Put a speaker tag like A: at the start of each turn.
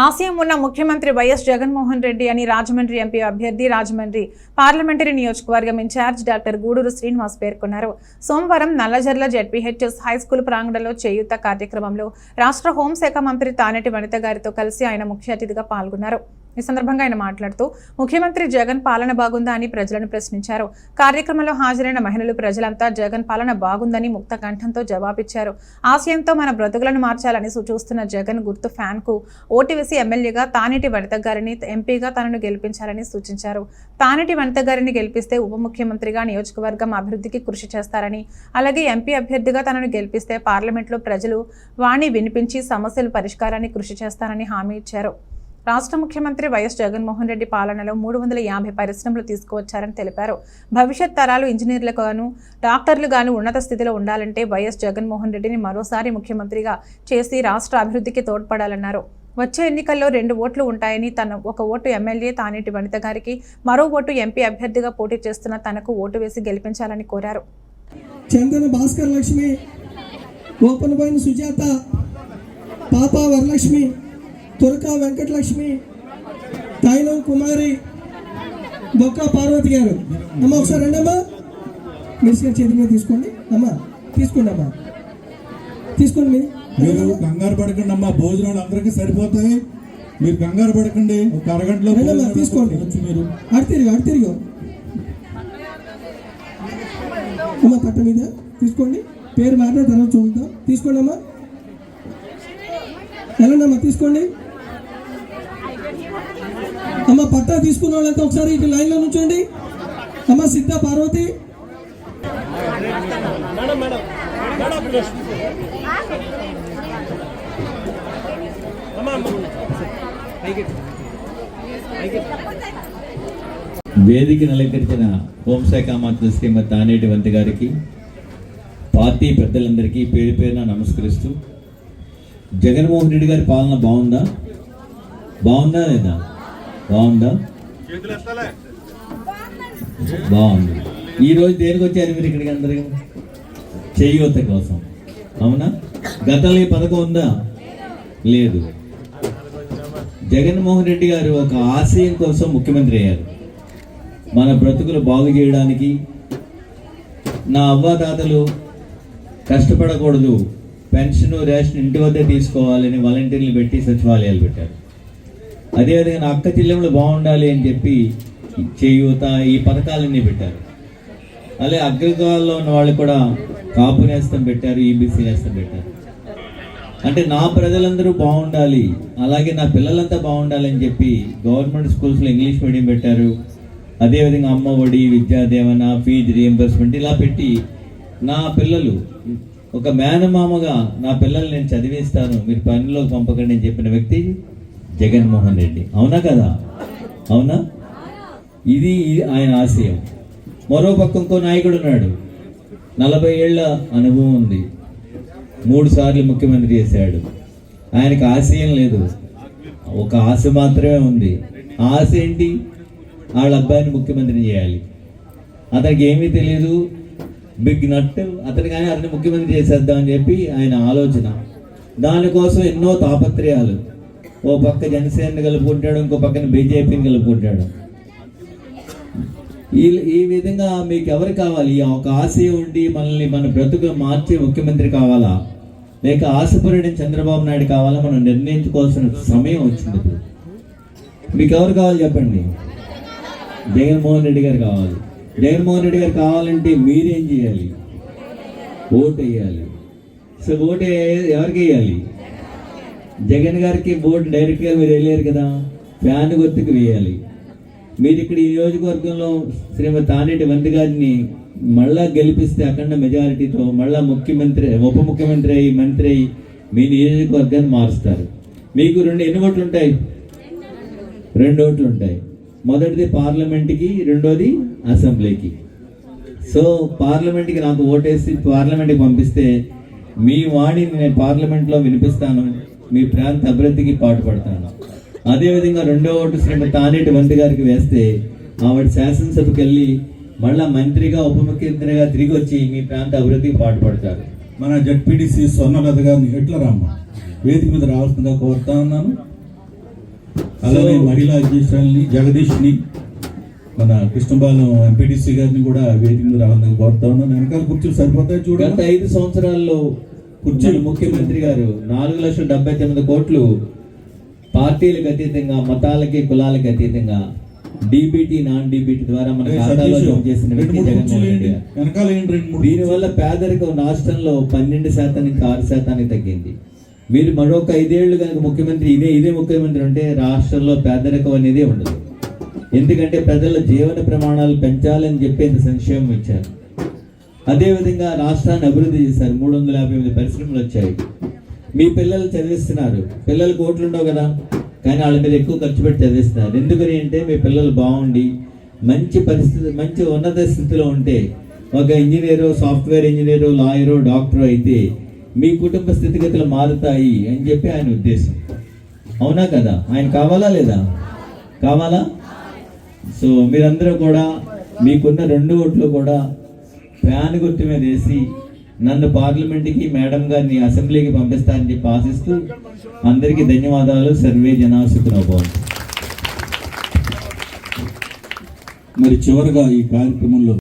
A: ఆశయం ఉన్న ముఖ్యమంత్రి వైఎస్ జగన్మోహన్ రెడ్డి అని రాజమండ్రి ఎంపీ అభ్యర్థి రాజమండ్రి పార్లమెంటరీ నియోజకవర్గం ఇన్ఛార్జ్ డాక్టర్ గూడూరు శ్రీనివాస్ పేర్కొన్నారు. సోమవారం నల్లజర్ల జెడ్పీహెచ్ఎస్ హైస్కూల్ ప్రాంగణంలో చేయూత కార్యక్రమంలో రాష్ట్ర హోంశాఖ మంత్రి తానేటి వనిత గారితో కలిసి ఆయన ముఖ్య అతిథిగా పాల్గొన్నారు. ఈ సందర్భంగా ఆయన మాట్లాడుతూ ముఖ్యమంత్రి జగన్ పాలన బాగుందా అని ప్రజలను ప్రశ్నించారు. కార్యక్రమంలో హాజరైన మహిళలు ప్రజలంతా జగన్ పాలన బాగుందని ముక్త కంఠంతో జవాబిచ్చారు. ఆశయంతో మన బ్రతుకులను మార్చాలని సూచిస్తున్న జగన్ గుర్తు ఫ్యాన్కు ఓటు వేసి ఎమ్మెల్యేగా తానేటి వనిత గారిని ఎంపీగా తనను గెలిపించాలని సూచించారు. తానేటి వనిత గారిని గెలిపిస్తే ఉప ముఖ్యమంత్రిగా నియోజకవర్గం అభివృద్ధికి కృషి చేస్తారని అలాగే ఎంపీ అభ్యర్థిగా తనను గెలిపిస్తే పార్లమెంట్లో ప్రజలు వాణి వినిపించి సమస్యల పరిష్కారాన్ని కృషి చేస్తారని హామీ ఇచ్చారు. రాష్ట్ర ముఖ్యమంత్రి వైఎస్ జగన్మోహన్ రెడ్డి పాలనలో మూడు వందల యాభై పరిశ్రమలు తీసుకువచ్చారని తెలిపారు. భవిష్యత్ తరాలు ఇంజనీర్లకు గాను డాక్టర్లు గాను ఉన్నత స్థితిలో ఉండాలంటే వైఎస్ జగన్మోహన్ రెడ్డిని మరోసారి ముఖ్యమంత్రిగా చేసి రాష్ట్ర అభివృద్ధికి తోడ్పడాలన్నారు. వచ్చే ఎన్నికల్లో రెండు ఓట్లు ఉంటాయని తన ఒక ఓటు ఎమ్మెల్యే తానేటి వనిత గారికి మరో ఓటు ఎంపీ అభ్యర్థిగా పోటీ చేస్తున్న తనకు ఓటు వేసి గెలిపించాలని కోరారు.
B: చందన భాస్కర్ లక్ష్మి సుజాత పాప వరలక్ష్మి తురక వెంకటలక్ష్మి తైలం కుమారి బొక్క పార్వతి గారు. అమ్మ ఒకసారి రండి అమ్మా మిస్ గారి చేతి మీద తీసుకోండి. అమ్మా తీసుకోండి అమ్మా. తీసుకోండి మీరు.
C: మీరు కంగారు పడకండి అమ్మా భోజనాలు అందరికీ సరిపోతాయి. మీరు కంగారు పడకండి ఒక అరగంటలో
B: తీసుకోండి.
C: మీరు.
B: అటు తిరిగి అటు తిరిగి. అమ్మా పట్ట మీద తీసుకోండి. పేరు మారిన తర్వాత చూద్దాం. తీసుకోండి అమ్మా. అమ్మా తీసుకోండి. అమ్మ పట్టా తీసుకున్న వాళ్ళంతా ఒకసారి ఇటు లైన్లో నుంచోండి. అమ్మ సిద్ధ పార్వతి.
D: వేదిక అలంకరించిన హోంశాఖ మంత్రి శ్రీమతి తానేటి వంతి గారికి పార్టీ పెద్దలందరికీ పేరు పేరున నమస్కరిస్తూ జగన్మోహన్ రెడ్డి గారి పాలన బాగుందా? బాగుందా లేదా? బాగుందా? బాగుంది. ఈరోజు దేనికి వచ్చారు మీరు ఇక్కడికి అందరికీ చేయూత కోసం. అవునా? గతంలో ఈ పథకం ఉందా? లేదు. జగన్మోహన్ రెడ్డి గారు ఒక ఆశయం కోసం ముఖ్యమంత్రి అయ్యారు. మన బ్రతుకులు బాగు చేయడానికి నా అవ్వాతాతలు కష్టపడకూడదు. పెన్షన్ రేషన్ ఇంటి వద్దే తీసుకోవాలని వాలంటీర్లు పెట్టి సచివాలయాలు పెట్టారు. అదేవిధంగా నా అక్క చెల్లెములు బాగుండాలి అని చెప్పి చేయూత ఈ పథకాలన్నీ పెట్టారు. అలాగే అగ్రగాల్లో ఉన్న వాళ్ళు కూడా కాపు నేస్తం పెట్టారు ఈబీసీ నేస్తం పెట్టారు. అంటే నా ప్రజలందరూ బాగుండాలి అలాగే నా పిల్లలంతా బాగుండాలి అని చెప్పి గవర్నమెంట్ స్కూల్స్లో ఇంగ్లీష్ మీడియం పెట్టారు. అదేవిధంగా అమ్మ ఒడి విద్యాదేవన ఫీజు రియంబర్స్మెంట్ ఇలా పెట్టి నా పిల్లలు ఒక మేనమామగా నా పిల్లల్ని నేను చదివిస్తాను మీరు పనిలోకి పంపకండి అని చెప్పిన వ్యక్తి జగన్మోహన్ రెడ్డి. అవునా కదా? అవునా? ఇది ఇది ఆయన ఆశయం. మరో పక్క ఇంకో నాయకుడు ఉన్నాడు. నలభై ఏళ్ళ అనుభవం ఉంది. మూడు సార్లు ముఖ్యమంత్రి చేశాడు. ఆయనకు ఆశయం లేదు. ఒక ఆశ మాత్రమే ఉంది. ఆశ ఏంటి? వాళ్ళ అబ్బాయిని ముఖ్యమంత్రిని చేయాలి. అతనికి ఏమీ తెలియదు బిగ్ నట్. అతను కానీ అతన్ని ముఖ్యమంత్రి చేసేద్దాం అని చెప్పి ఆయన ఆలోచన. దానికోసం ఎన్నో తాపత్రయాలు. ఓ పక్క జనసేనని కలుపుకుంటాడు ఇంకో పక్కన బీజేపీని కలుపుకుంటాడు ఈ ఈ విధంగా మీకు ఎవరు కావాలి? ఒక ఆశయం ఉండి మనల్ని మన బ్రతుకులు మార్చే ముఖ్యమంత్రి కావాలా? లేక ఆశపరుడిని చంద్రబాబు నాయుడు కావాలా? మనం నిర్ణయించుకోవాల్సిన సమయం వచ్చింది ఇప్పుడు. మీకు ఎవరు కావాలి చెప్పండి? జగన్మోహన్ రెడ్డి గారు కావాలి. జగన్మోహన్ రెడ్డి గారు కావాలంటే మీరేం చేయాలి? ఓటు వేయాలి. సో ఓటు ఎవరికి వేయాలి? జగన్ గారికి బోర్డు డైరెక్ట్గా మీరు వెళ్ళారు కదా? ఫ్యాన్ గుర్తుకు వేయాలి. మీరు ఇక్కడ ఈ నియోజకవర్గంలో శ్రీమతి తానేటి వంతి గారిని మళ్ళా గెలిపిస్తే అఖండ మెజారిటీతో మళ్ళా ముఖ్యమంత్రి ఉప ముఖ్యమంత్రి అయ్యి మంత్రి అయ్యి మీ నియోజకవర్గాన్ని మారుస్తారు. మీకు రెండు ఎన్ని ఓట్లు ఉంటాయి? రెండు ఓట్లు ఉంటాయి. మొదటిది పార్లమెంట్కి రెండోది అసెంబ్లీకి. సో పార్లమెంట్కి నాకు ఓటేసి పార్లమెంట్కి పంపిస్తే మీ వాణిని నేను పార్లమెంట్లో వినిపిస్తాను. మీ ప్రాంత అభివృద్ధికి పాటుపడతాను. అదేవిధంగా రెండో ఓటు శ్రీమతి తానేటి వంతి గారికి వేస్తే ఆవిడ శాసనసభకి వెళ్ళి మళ్ళా మంత్రిగా ఉప ముఖ్యమంత్రిగా తిరిగి వచ్చి మీ ప్రాంత అభివృద్ధికి పాటుపడతారు.
C: మన జడ్పీటీసీ స్వర్ణలత గారిని ఎట్లా రమ్మ? వేదిక మీద రావాల్సిందిగా కోరుతా ఉన్నాను. అలానే మహిళా అధ్యక్షురాలని జగదీష్ని మన కృష్ణపాలెం ఎంపీటీసీ గారిని కూడా వేదిక మీద రావాలని కోరుతా ఉన్నాను. వెనకాల కుర్చీలు సరిపోతాయి
D: గత
C: చూడండి
D: ఐదు సంవత్సరాల్లో కుర్చీలు ముఖ్యమంత్రి గారు నాలుగు లక్షల డెబ్బై తొమ్మిది కోట్లు పార్టీలకు అతీతంగా మతాలకి కులాలకి అతీతంగా డీబీటీ నాన్ డీబీటీ ద్వారా మన ఖాతాలో జమ చేసిన వ్యక్తి జగన్మోహన్ రెడ్డి దీనివల్ల పేదరికం రాష్ట్రంలో పన్నెండు శాతం నుంచి ఆరు శాతానికి తగ్గింది. మీరు మరొక ఐదేళ్ళు కనుక ముఖ్యమంత్రి ఇదే ఇదే ముఖ్యమంత్రి ఉంటే రాష్ట్రంలో పేదరికం అనేది ఉండదు. ఎందుకంటే ప్రజల జీవన ప్రమాణాలు పెంచాలని చెప్పేంత సంక్షేమం ఇచ్చారు. అదేవిధంగా రాష్ట్రాన్ని అభివృద్ధి చేశారు. మూడు వందల యాభై ఎనిమిది పరిశ్రమలు వచ్చాయి. మీ పిల్లలు చదివిస్తున్నారు. పిల్లలు కోట్లు ఉండవు కదా? కానీ వాళ్ళ మీద ఎక్కువ ఖర్చు పెట్టి చదివిస్తున్నారు. ఎందుకని అంటే మీ పిల్లలు బాగుండి మంచి పరిస్థితి మంచి ఉన్నత స్థితిలో ఉంటే ఒక engineer software engineer lawyer doctor అయితే మీ కుటుంబ స్థితిగతులు మారుతాయి అని చెప్పి ఆయన ఉద్దేశం. అవునా కదా? ఆయన కావాలా లేదా? కావాలా? సో మీరందరూ కూడా మీకున్న రెండు ఓట్లు కూడా ఫ్యాన్ గుర్తు మీద వేసి నన్ను పార్లమెంట్కి మేడం గారిని అసెంబ్లీకి పంపిస్తారని చెప్పి ఆశిస్తూ అందరికీ ధన్యవాదాలు. సర్వే జనా
C: మరి చివరిగా ఈ కార్యక్రమంలో